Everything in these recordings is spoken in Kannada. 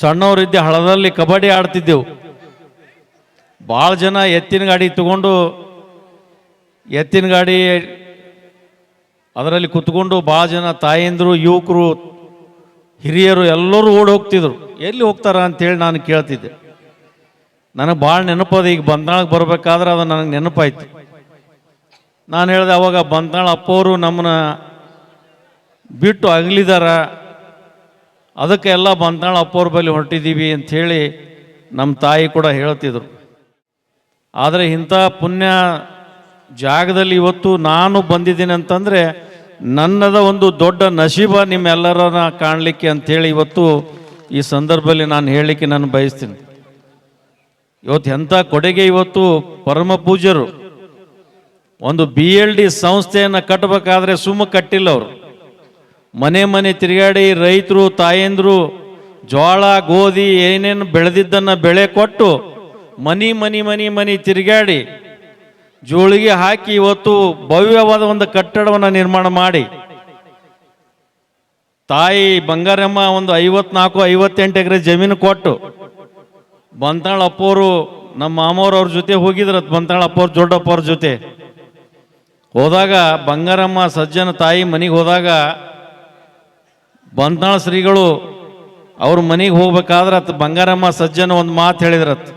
ಸಣ್ಣವರಿದ್ದೆ ಹಳದಲ್ಲಿ ಕಬಡ್ಡಿ ಆಡ್ತಿದ್ದೆವು. ಭಾಳ ಜನ ಎತ್ತಿನ ಗಾಡಿ ತಗೊಂಡು, ಎತ್ತಿನ ಗಾಡಿ ಅದರಲ್ಲಿ ಕುತ್ಕೊಂಡು ಭಾಳ ಜನ ತಾಯಂದರು, ಯುವಕರು, ಹಿರಿಯರು ಎಲ್ಲರೂ ಓಡಿ ಹೋಗ್ತಿದ್ರು. ಎಲ್ಲಿ ಹೋಗ್ತಾರ ಅಂತೇಳಿ ನಾನು ಕೇಳ್ತಿದ್ದೆ. ನನಗೆ ಭಾಳ ನೆನಪದ ಈಗ ಬಂದಾಳಕ್ಕೆ ಬರಬೇಕಾದ್ರೆ ಅದು ನನಗೆ ನೆನಪಾಯ್ತು. ನಾನು ಹೇಳಿದೆ ಅವಾಗ ಬಂದಾಳ ಅಪ್ಪವರು ನಮ್ಮನ್ನ ಬಿಟ್ಟು ಅಗಲಿದಾರ. ಅದಕ್ಕೆ ಎಲ್ಲ ಬಂದಾಳ ಅಪ್ಪವ್ರ ಬಳಿ ಹೊರಟಿದ್ದೀವಿ ಅಂಥೇಳಿ ನಮ್ಮ ತಾಯಿ ಕೂಡ ಹೇಳ್ತಿದ್ರು. ಆದರೆ ಇಂಥ ಪುಣ್ಯ ಜಾಗದಲ್ಲಿ ಇವತ್ತು ನಾನು ಬಂದಿದ್ದೀನಿ ಅಂತಂದರೆ ನನ್ನದ ಒಂದು ದೊಡ್ಡ ನಶೀಬ ನಿಮ್ಮೆಲ್ಲರನ್ನ ಕಾಣಲಿಕ್ಕೆ ಅಂಥೇಳಿ ಇವತ್ತು ಈ ಸಂದರ್ಭದಲ್ಲಿ ನಾನು ಹೇಳಲಿಕ್ಕೆ ನಾನು ಬಯಸ್ತೀನಿ. ಇವತ್ತು ಎಂಥ ಕೊಡುಗೆ ಇವತ್ತು ಪರಮ ಪೂಜ್ಯರು. ಒಂದು ಬಿ ಎಲ್ ಡಿ ಸಂಸ್ಥೆಯನ್ನು ಕಟ್ಟಬೇಕಾದ್ರೆ ಸುಮ್ಮ ಕಟ್ಟಿಲ್ಲ ಅವರು. ಮನೆ ಮನೆ ತಿರುಗಾಡಿ ರೈತರು, ತಾಯಂದ್ರು ಜೋಳ ಗೋಧಿ ಏನೇನು ಬೆಳೆದಿದ್ದನ್ನು ಬೆಳೆ ಕೊಟ್ಟು ಮನಿ ಮನಿ ಮನಿ ಮನಿ ತಿರುಗಾಡಿ ಜೋಳಿಗೆ ಹಾಕಿ ಇವತ್ತು ಭವ್ಯವಾದ ಒಂದು ಕಟ್ಟಡವನ್ನು ನಿರ್ಮಾಣ ಮಾಡಿ. ತಾಯಿ ಬಂಗಾರಮ್ಮ ಒಂದು ಐವತ್ನಾಲ್ಕು, ಐವತ್ತೆಂಟು ಎಕರೆ ಜಮೀನು ಕೊಟ್ಟು ಬಂತಾಳ ಅಪ್ಪೋರು ನಮ್ಮ ಮಾಮವ್ರು ಅವ್ರ ಜೊತೆ ಹೋಗಿದ್ರ ಬಂತಾಳ ಅಪ್ಪವ್ರ ದೊಡ್ಡಪ್ಪವ್ರ ಜೊತೆ. ಹೋದಾಗ ಬಂಗಾರಮ್ಮ, ಸಜ್ಜನ ತಾಯಿ ಮನೆಗೆ ಹೋದಾಗ ಬಂತಾಳ ಶ್ರೀಗಳು, ಅವ್ರ ಮನೆಗೆ ಹೋಗ್ಬೇಕಾದ್ರೆ ಅತ್ ಬಂಗಾರಮ್ಮ ಸಜ್ಜನ ಒಂದು ಮಾತು ಹೇಳಿದ್ರತ್.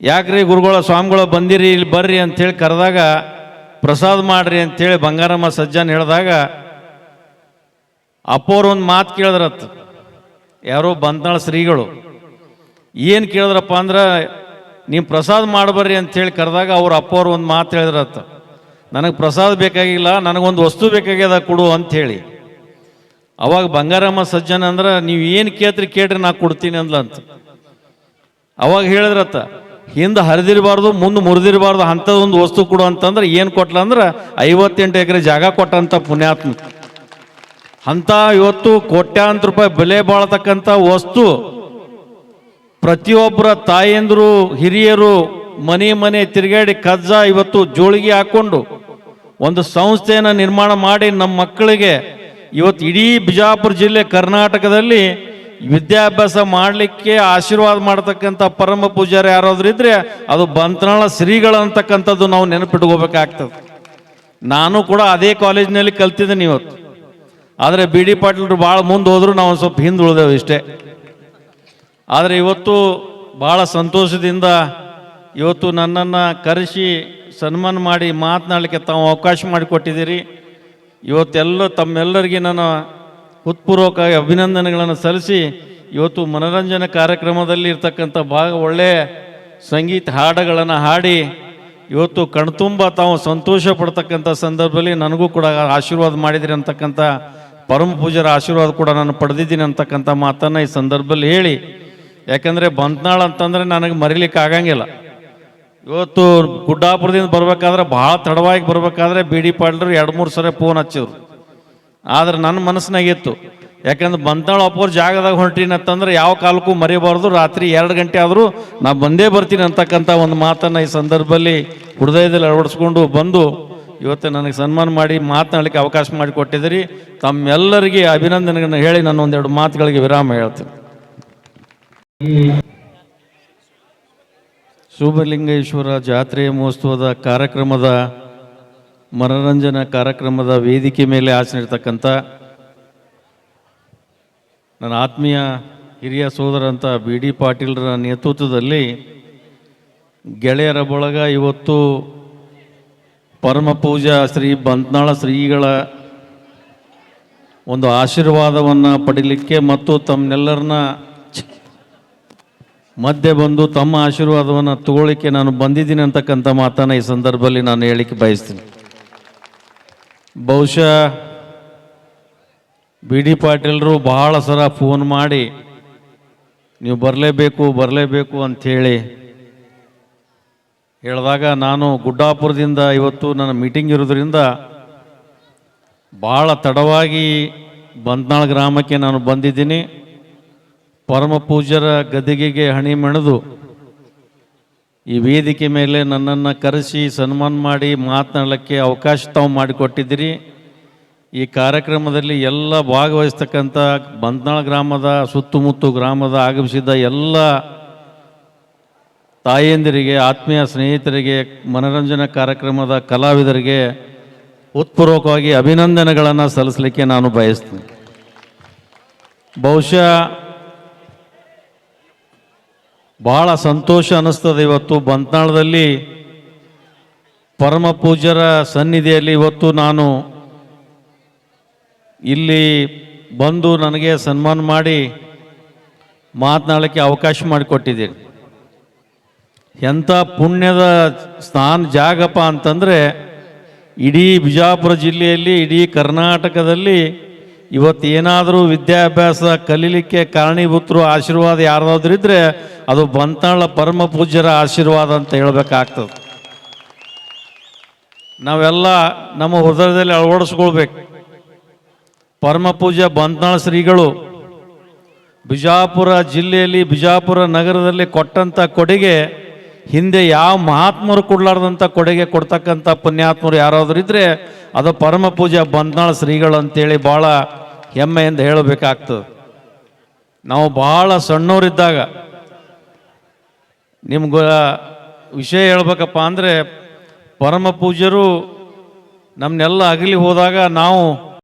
ಯಾಕ್ರಿ ಗುರುಗಳ ಸ್ವಾಮಿಗಳು ಬಂದಿರಿ, ಇಲ್ಲಿ ಬರ್ರಿ ಅಂತೇಳಿ ಕರೆದಾಗ, ಪ್ರಸಾದ ಮಾಡ್ರಿ ಅಂತೇಳಿ ಬಂಗಾರಮ್ಮ ಸಜ್ಜನ್ ಹೇಳಿದಾಗ, ಅಪ್ಪೋರು ಒಂದು ಮಾತು ಕೇಳಿದ್ರತ್. ಯಾರೋ ಬಂತಾಳ ಶ್ರೀಗಳು, ಏನು ಕೇಳಿದ್ರಪ್ಪ ಅಂದ್ರೆ, ನೀವು ಪ್ರಸಾದ ಮಾಡಬರ್ರಿ ಅಂತೇಳಿ ಕರೆದಾಗ ಅವ್ರ ಅಪ್ಪವ್ರು ಒಂದು ಮಾತು ಹೇಳಿದ್ರತ್ತ ನನಗೆ ಪ್ರಸಾದ ಬೇಕಾಗಿಲ್ಲ, ನನಗೊಂದು ವಸ್ತು ಬೇಕಾಗ್ಯದ ಕೊಡು ಅಂಥೇಳಿ ಅವಾಗ ಬಂಗಾರಮ್ಮ ಸಜ್ಜನ ಅಂದ್ರೆ ನೀವು ಏನು ಕೇಳ್ತ್ರಿ ಕೇಳ್ರಿ ನಾ ಕೊಡ್ತೀನಿ ಅಂದ್ಲಂತ ಅವಾಗ ಹೇಳಿದ್ರತ್ತ, ಹಿಂದೆ ಹರಿದಿರಬಾರ್ದು, ಮುಂದೆ ಮುರಿದಿರಬಾರ್ದು, ಅಂಥದ್ದೊಂದು ವಸ್ತು ಕೊಡು ಅಂತಂದ್ರೆ ಏನು ಕೊಟ್ಲ ಅಂದ್ರೆ ಐವತ್ತೆಂಟು ಎಕರೆ ಜಾಗ ಕೊಟ್ಟಂಥ ಪುಣ್ಯಾತ್ಮ. ಅಂಥ ಇವತ್ತು ಕೋಟ್ಯಾಂತರ ರೂಪಾಯಿ ಬೆಲೆ ಬಾಳತಕ್ಕಂಥ ವಸ್ತು ಪ್ರತಿಯೊಬ್ಬರ ತಾಯಂದರು, ಹಿರಿಯರು ಮನೆ ಮನೆ ತಿರುಗಾಡಿ ಕಜ್ಜ ಇವತ್ತು ಜೋಳಿಗೆ ಹಾಕೊಂಡು ಒಂದು ಸಂಸ್ಥೆಯನ್ನು ನಿರ್ಮಾಣ ಮಾಡಿ ನಮ್ಮ ಮಕ್ಕಳಿಗೆ ಇವತ್ತು ಇಡೀ ಬಿಜಾಪುರ ಜಿಲ್ಲೆ ಕರ್ನಾಟಕದಲ್ಲಿ ವಿದ್ಯಾಭ್ಯಾಸ ಮಾಡಲಿಕ್ಕೆ ಆಶೀರ್ವಾದ ಮಾಡತಕ್ಕಂಥ ಪರಮ ಪೂಜಾರಿ ಯಾರಾದ್ರೂ ಇದ್ರೆ ಅದು ಬಂತನಾಳ ಶ್ರೀಗಳು ಅಂತಕ್ಕಂಥದ್ದು ನಾವು ನೆನಪಿಟ್ಕೋಬೇಕಾಗ್ತದೆ. ನಾನು ಕೂಡ ಅದೇ ಕಾಲೇಜಿನಲ್ಲಿ ಕಲ್ತಿದ್ದೀನಿ ಇವತ್ತು. ಆದರೆ ಬಿ ಡಿ ಪಾಟೀಲರು ಭಾಳ ಮುಂದೆ ಹೋದರೂ ನಾವು ಸ್ವಲ್ಪ ಹಿಂದೆ ಉಳಿದೇವು ಇಷ್ಟೇ. ಆದರೆ ಇವತ್ತು ಭಾಳ ಸಂತೋಷದಿಂದ ಇವತ್ತು ನನ್ನನ್ನು ಕರೆಸಿ ಸನ್ಮಾನ ಮಾಡಿ ಮಾತನಾಡಲಿಕ್ಕೆ ತಾವು ಅವಕಾಶ ಮಾಡಿಕೊಟ್ಟಿದ್ದೀರಿ. ಇವತ್ತೆಲ್ಲ ತಮ್ಮೆಲ್ಲರಿಗೆ ನಾನು ಹೃತ್ಪೂರ್ವಕವಾಗಿ ಅಭಿನಂದನೆಗಳನ್ನು ಸಲ್ಲಿಸಿ ಇವತ್ತು ಮನೋರಂಜನೆ ಕಾರ್ಯಕ್ರಮದಲ್ಲಿ ಇರ್ತಕ್ಕಂಥ ಭಾಗ ಒಳ್ಳೆಯ ಸಂಗೀತ ಹಾಡುಗಳನ್ನು ಹಾಡಿ ಇವತ್ತು ಕಣ್ತುಂಬ ತಾವು ಸಂತೋಷ ಪಡ್ತಕ್ಕಂಥ ಸಂದರ್ಭದಲ್ಲಿ ನನಗೂ ಕೂಡ ಆಶೀರ್ವಾದ ಮಾಡಿದಿರಿ ಅಂತಕ್ಕಂಥ ಪರಮ ಪೂಜರ ಆಶೀರ್ವಾದ ಕೂಡ ನಾನು ಪಡೆದಿದ್ದೀನಿ ಅಂತಕ್ಕಂಥ ಮಾತನ್ನು ಈ ಸಂದರ್ಭದಲ್ಲಿ ಹೇಳಿ. ಯಾಕಂದರೆ ಬಂತ್ನಾಳ್ ಅಂತಂದರೆ ನನಗೆ ಮರಿಲಿಕ್ಕೆ ಆಗಂಗಿಲ್ಲ ಇವತ್ತು ಗುಡ್ಡಾಪುರದಿಂದ ಬರಬೇಕಾದ್ರೆ ಭಾಳ ತಡವಾಗಿ ಬರಬೇಕಾದ್ರೆ ಬಿ ಡಿ ಪಾಟೀಲ್ರು ಎರಡು ಮೂರು ಸರಿ ಫೋನ್ ಹಚ್ಚಿದ್ರು. ಆದ್ರೆ ನನ್ನ ಮನಸ್ಸಿನಾಗಿತ್ತು ಯಾಕಂದ್ರೆ ಬಂತಾಳ ಅಪ್ಪೋರ್ ಜಾಗದಾಗ ಹೊಂಟೀನಿ ಅಂತಂದ್ರೆ ಯಾವ ಕಾಲಕ್ಕೂ ಮರಿಬಾರ್ದು. ರಾತ್ರಿ ಎರಡು ಗಂಟೆ ಆದರೂ ನಾ ಬಂದೇ ಬರ್ತೀನಿ ಅಂತಕ್ಕಂಥ ಒಂದು ಮಾತನ್ನು ಈ ಸಂದರ್ಭದಲ್ಲಿ ಹೃದಯದಲ್ಲಿ ಅಳವಡಿಸ್ಕೊಂಡು ಬಂದು ಇವತ್ತು ನನಗೆ ಸನ್ಮಾನ ಮಾಡಿ ಮಾತನಾಡಲಿಕ್ಕೆ ಅವಕಾಶ ಮಾಡಿಕೊಟ್ಟಿದ್ದೀರಿ ತಮ್ಮೆಲ್ಲರಿಗೆ ಅಭಿನಂದನೆಗಳನ್ನು ಹೇಳಿ ನಾನು ಒಂದೆರಡು ಮಾತುಗಳಿಗೆ ವಿರಾಮ ಹೇಳ್ತೀನಿ. ಶುಭಲಿಂಗೇಶ್ವರ ಜಾತ್ರೆ ಮಹೋತ್ಸವದ ಕಾರ್ಯಕ್ರಮದ ಮನರಂಜನಾ ಕಾರ್ಯಕ್ರಮದ ವೇದಿಕೆ ಮೇಲೆ ಆಚರಿರ್ತಕ್ಕಂಥ ನನ್ನ ಆತ್ಮೀಯ ಹಿರಿಯ ಸೋದರಂತ ಬಿ ಡಿ ಪಾಟೀಲ್ರ ನೇತೃತ್ವದಲ್ಲಿ ಗೆಳೆಯರ ಬಳಗ ಇವತ್ತು ಪರಮ ಪೂಜಾ ಶ್ರೀ ಬಂತ್ನಾಳ ಶ್ರೀಗಳ ಒಂದು ಆಶೀರ್ವಾದವನ್ನು ಪಡೀಲಿಕ್ಕೆ ಮತ್ತು ತಮ್ಮನ್ನೆಲ್ಲರನ್ನ ಮಧ್ಯೆ ಬಂದು ತಮ್ಮ ಆಶೀರ್ವಾದವನ್ನು ತಗೊಳ್ಳಿಕ್ಕೆ ನಾನು ಬಂದಿದ್ದೀನಿ ಅಂತಕ್ಕಂಥ ಮಾತನ್ನು ಈ ಸಂದರ್ಭದಲ್ಲಿ ನಾನು ಹೇಳಿಕ್ಕೆ ಬಯಸ್ತೀನಿ. ಬಹುಶಃ ಬಿ ಡಿ ಪಾಟೀಲರು ಬಹಳ ಸಲ ಫೋನ್ ಮಾಡಿ, ನೀವು ಬರಲೇಬೇಕು ಬರಲೇಬೇಕು ಅಂಥೇಳಿ ಹೇಳಿದಾಗ ನಾನು ಗುಡ್ಡಾಪುರದಿಂದ ಇವತ್ತು ನನ್ನ ಮೀಟಿಂಗ್ ಇರೋದ್ರಿಂದ ಭಾಳ ತಡವಾಗಿ ಬಂತ್ನಾಳ್ ಗ್ರಾಮಕ್ಕೆ ನಾನು ಬಂದಿದ್ದೀನಿ. ಪರಮ ಪೂಜ್ಯರ ಗದಿಗೆಗೆ ಹಣಿ ಮೆಣೆದು. ಈ ವೇದಿಕೆ ಮೇಲೆ ನನ್ನನ್ನು ಕರೆಸಿ ಸನ್ಮಾನ ಮಾಡಿ ಮಾತನಾಡಲಿಕ್ಕೆ ಅವಕಾಶ ತಾವು ಮಾಡಿಕೊಟ್ಟಿದ್ದೀರಿ. ಈ ಕಾರ್ಯಕ್ರಮದಲ್ಲಿ ಎಲ್ಲ ಭಾಗವಹಿಸ್ತಕ್ಕಂಥ ಬಂದ್ನಾಳ ಗ್ರಾಮದ, ಸುತ್ತಮುತ್ತ ಗ್ರಾಮದ ಆಗಮಿಸಿದ ಎಲ್ಲ ತಾಯಿಯಂದಿರಿಗೆ ಆತ್ಮೀಯ ಸ್ನೇಹಿತರಿಗೆ, ಮನರಂಜನಾ ಕಾರ್ಯಕ್ರಮದ ಕಲಾವಿದರಿಗೆ ಉತ್ಪೂರ್ವಕವಾಗಿ ಅಭಿನಂದನೆಗಳನ್ನು ಸಲ್ಲಿಸಲಿಕ್ಕೆ ನಾನು ಬಯಸ್ತೀನಿ. ಬಹುಶಃ ಬಹಳ ಸಂತೋಷ ಅನ್ನಿಸ್ತದೆ ಇವತ್ತು ಬಂತ್ನಾಳದಲ್ಲಿ. ಪರಮ ಪೂಜ್ಯರ ಸನ್ನಿಧಿಯಲ್ಲಿ ಇವತ್ತು ನಾನು ಇಲ್ಲಿ ಬಂದು ನನಗೆ ಸನ್ಮಾನ ಮಾಡಿ ಮಾತನಾಡಲಿಕ್ಕೆ ಅವಕಾಶ ಮಾಡಿಕೊಟ್ಟಿದ್ದೀನಿ. ಎಂಥ ಪುಣ್ಯದ ಸ್ಥಾನ ಜಾಗಪ್ಪ ಅಂತಂದರೆ ಇಡೀ ಬಿಜಾಪುರ ಜಿಲ್ಲೆಯಲ್ಲಿ, ಇಡೀ ಕರ್ನಾಟಕದಲ್ಲಿ ಇವತ್ತು ಏನಾದರೂ ವಿದ್ಯಾಭ್ಯಾಸ ಕಲೀಲಿಕ್ಕೆ ಕಾರಣೀಭೂತರು ಆಶೀರ್ವಾದ ಯಾರಾದ್ರೂ ಇದ್ದರೆ ಅದು ಬಂತಾಳ ಪರಮ ಪೂಜ್ಯರ ಆಶೀರ್ವಾದ ಅಂತ ಹೇಳಬೇಕಾಗ್ತದೆ. ನಾವೆಲ್ಲ ನಮ್ಮ ಹೃದಯದಲ್ಲಿ ಅಳವಡಿಸ್ಕೊಳ್ಬೇಕು. ಪರಮ ಪೂಜ್ಯ ಬಂತಾಳ ಶ್ರೀಗಳು ಬಿಜಾಪುರ ಜಿಲ್ಲೆಯಲ್ಲಿ, ಬಿಜಾಪುರ ನಗರದಲ್ಲಿ ಕೊಟ್ಟಂಥ ಕೊಡುಗೆ ಹಿಂದೆ ಯಾವ ಮಹಾತ್ಮರು ಕೊಡ್ಲಾರ್ದಂಥ ಕೊಡುಗೆ ಕೊಡ್ತಕ್ಕಂಥ ಪುಣ್ಯಾತ್ಮರು ಯಾರಾದರೂ ಇದ್ದರೆ ಅದು ಪರಮ ಪೂಜೆ ಬಂದ್ನಾಳ ಶ್ರೀಗಳು ಅಂತೇಳಿ ಭಾಳ ಹೆಮ್ಮೆಯಿಂದ ಹೇಳಬೇಕಾಗ್ತದೆ. ನಾವು ಭಾಳ ಸಣ್ಣವರಿದ್ದಾಗ ನಿಮ್ಗೆ ವಿಷಯ ಹೇಳ್ಬೇಕಪ್ಪ ಅಂದರೆ ಪರಮ ಪೂಜ್ಯರು ನಮ್ಮನ್ನೆಲ್ಲ ಅಗಲಿ ಹೋದಾಗ ನಾವು